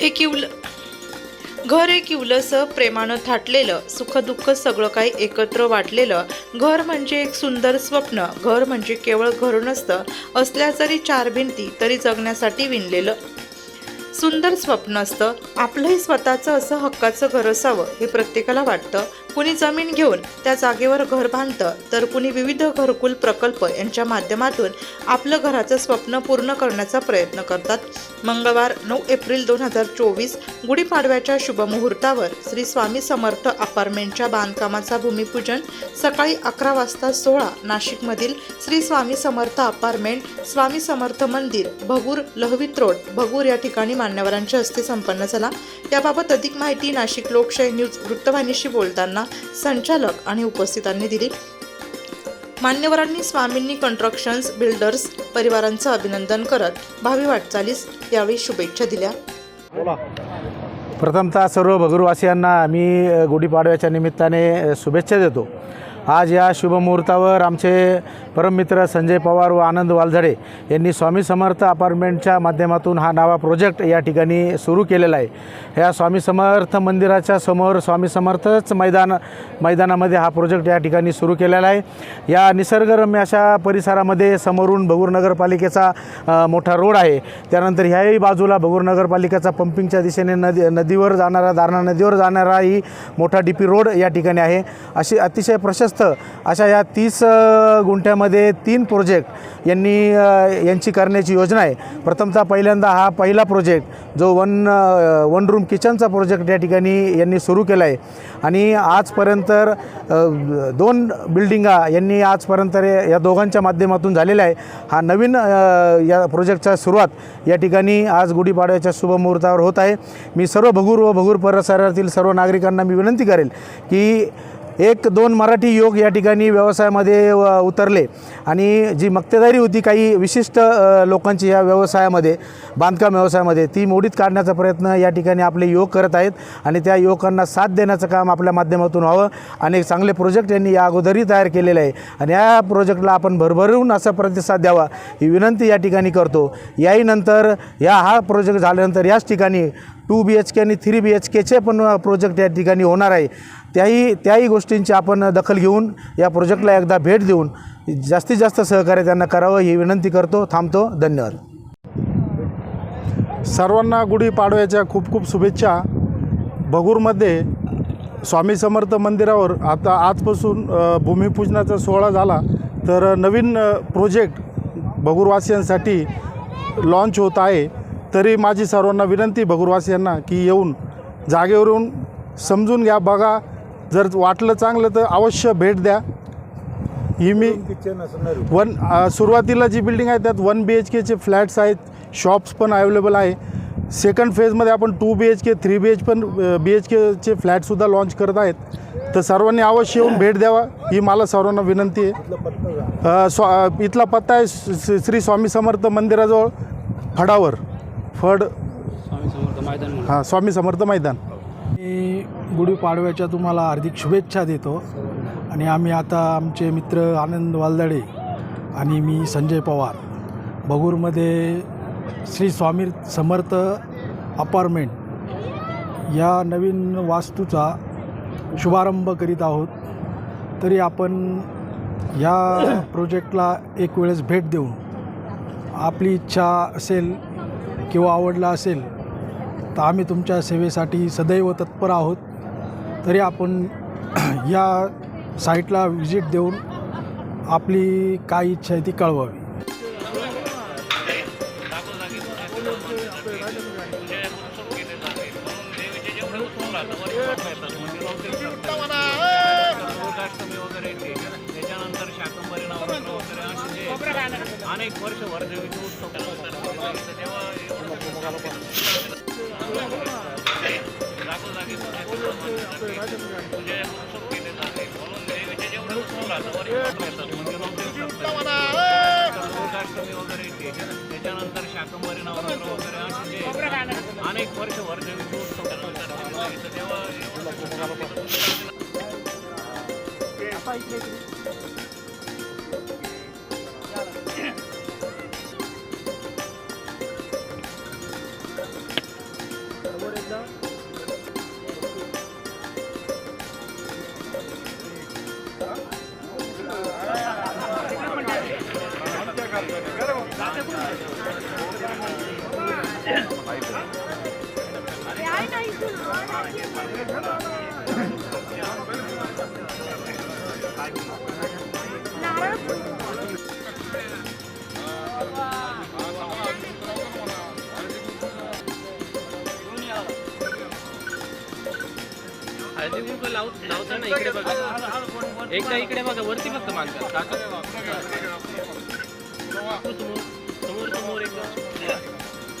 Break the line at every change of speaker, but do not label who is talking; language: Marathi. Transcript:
एक इवल घर एक इवलसं प्रेमानं थाटलेलं सुखदुःख सगळं काही एकत्र वाटलेलं. घर म्हणजे एक सुंदर स्वप्न घर म्हणजे केवळ घर नसतं असल्या जरी चार भिंती तरी जगण्यासाठी विणलेलं. सुंदर स्वप्न असतं आपलंही स्वतःचं असं हक्काचं घर असावं हे प्रत्येकाला वाटतं. कुणी जमीन घेऊन त्या जागेवर घर बांधतं तर कुणी विविध घरकुल प्रकल्प यांच्या माध्यमातून आपलं घराचं स्वप्न पूर्ण करण्याचा प्रयत्न करतात. मंगळवार नऊ एप्रिल दोन हजार चोवीस गुढीपाडव्याच्या शुभमुहूर्तावर श्री स्वामी समर्थ अपार्टमेंटच्या बांधकामाचा भूमिपूजन सकाळी अकरा वाजता सोळा नाशिकमधील श्री स्वामी समर्थ अपार्टमेंट स्वामी समर्थ मंदिर भगूर लहवीत रोड भगूर या ठिकाणी मान्यवरांच्या हस्ते संपन्न झाला. याबाबत अधिक माहिती नाशिक लोकशाही न्यूज वृत्तवाहिनीशी बोलताना संचालक आणि उपस्थितांनी दिली. मान्यवरांनी स्वामींनी कन्स्ट्रक्शन्स बिल्डर्स परिवारांचं अभिनंदन करत भावी वाटचालीस यावेळी शुभेच्छा दिल्या.
प्रथमतः सर्व भगुरवासियांना मी अ, गुढीपाडव्याच्या निमित्ताने शुभेच्छा देतो. आज या शुभमुहूर्तावर आमचे परममित्र संजय पवार व आनंद वालझडे यांनी स्वामी समर्थ अपार्टमेंटच्या माध्यमातून हा नावा प्रोजेक्ट या ठिकाणी सुरू केलेला आहे. या स्वामी समर्थ मंदिराच्या समोर स्वामी समर्थच मैदान मैदानामध्ये हा प्रोजेक्ट या ठिकाणी सुरू केलेला आहे. या निसर्गरम्य अशा परिसरामध्ये समोरून भगूर नगरपालिकेचा मोठा रोड आहे. त्यानंतर ह्याही बाजूला भगूर नगरपालिकेचा पंपिंगच्या दिशेने नदी नदीवर जाणारा दारणा नदीवर जाणाराही मोठा डी पी रोड या ठिकाणी आहे. अशी अतिशय प्रशस्त अशा या तीस गुंठ्यामध्ये तीन प्रोजेक्ट यांनी यांची करण्याची योजना आहे. प्रथमतः पहिल्यांदा हा पहिला प्रोजेक्ट जो वन वन रूम किचनचा प्रोजेक्ट या ठिकाणी यांनी सुरू केला आहे आणि आजपर्यंत दोन बिल्डिंगा यांनी आजपर्यंत या दोघांच्या माध्यमातून झालेला आहे. हा नवीन या प्रोजेक्टचा सुरुवात या ठिकाणी आज गुढीपाडव्याच्या शुभमुहूर्तावर होत आहे. मी सर्व भगूर व भगूर परिसरातील सर्व नागरिकांना मी विनंती करेल की एक दोन मराठी योग या ठिकाणी व्यवसायामध्ये व- उतरले. आणि जी मक्तेदारी होती काही विशिष्ट लोकांची या व्यवसायामध्ये बांधकाम व्यवसायामध्ये ती मोडीत काढण्याचा प्रयत्न या ठिकाणी आपले योग करत आहेत. आणि त्या युवकांना साथ देण्याचं काम आपल्या माध्यमातून व्हावं. आणि एक चांगले प्रोजेक्ट यांनी या अगोदरही तयार केलेले आहे. आणि या प्रोजेक्टला आपण भरभरून असा प्रतिसाद द्यावा ही विनंती या ठिकाणी करतो. याही नंतर या हा प्रोजेक्ट झाल्यानंतर याच ठिकाणी टू बी एच के आणि थ्री बी एच केचे पण प्रोजेक्ट या ठिकाणी होणार आहे. त्याही त्याही गोष्टींची आपण दखल घेऊन या प्रोजेक्टला एकदा भेट देऊन जास्तीत जास्त सहकार्य त्यांना करावं ही विनंती करतो थांबतो धन्यवाद.
सर्वांना गुढीपाडव्याच्या खूप खूप शुभेच्छा. भगूरमध्ये स्वामी समर्थ मंदिरावर आता आजपासून भूमिपूजनाचा सोहळा झाला. तर नवीन प्रोजेक्ट भगूरवासियांसाठी लॉन्च होत आहे. तरी माझी सर्वांना विनंती भगूरवासियांना की येऊन जागेवर येऊन समजून घ्या बघा. जर वाटलं चांगलं तर अवश्य भेट द्या. ही मी वन सुरुवातीला जी बिल्डिंग आहे त्यात वन बी एच केचे फ्लॅट्स आहेत शॉप्स पण अवेलेबल आहे. सेकंड फेजमध्ये आपण two B H K three B H पण बी एच केचे फ्लॅटसुद्धा लॉन्च करत आहेत. तर सर्वांनी अवश्य येऊन भेट द्यावा ही मला सर्वांना विनंती आहे. स्वा इथला पत्ता आहे श्री स्वामी समर्थ मंदिराजवळ फडावर. फड. हां स्वामी समर्थ मैदान.
मी गुढीपाडव्याच्या तुम्हाला हार्दिक शुभेच्छा देतो. आणि आम्ही आता आमचे मित्र आनंद वालदाडे आणि मी संजय पवार. बगूरमध्ये श्री स्वामी समर्थ अपार्टमेंट या नवीन वास्तूचा शुभारंभ करीत आहोत. तरी आपण या प्रोजेक्टला एक वेळेस भेट देऊन आपली इच्छा असेल किंवा आवडला असेल तर आम्ही तुमच्या सेवेसाठी सदैव तत्पर आहोत. तरी आपण या साईटला व्हिजिट देऊन आपली काय इच्छा आहे ती कळवावी.
शाकंभरी नवरात्र वगैरे असे अनेक वर्ष वरदेवीचे उत्सव तेव्हा जागोजागी पूजे उत्सव केले जाते म्हणून देवीचे जेवढे उत्सव राहतात वगैरे त्याच्यानंतर शाकंभरी नवरात्र वगैरे असे अनेक वर्ष वरदेवीचे उत्सव तेव्हा
हळदी कुंकू लाव लावताना इकडे बघा. एकदा इकडे बघा वरती फक्त मानतात काका समोर समोर समोर एकदा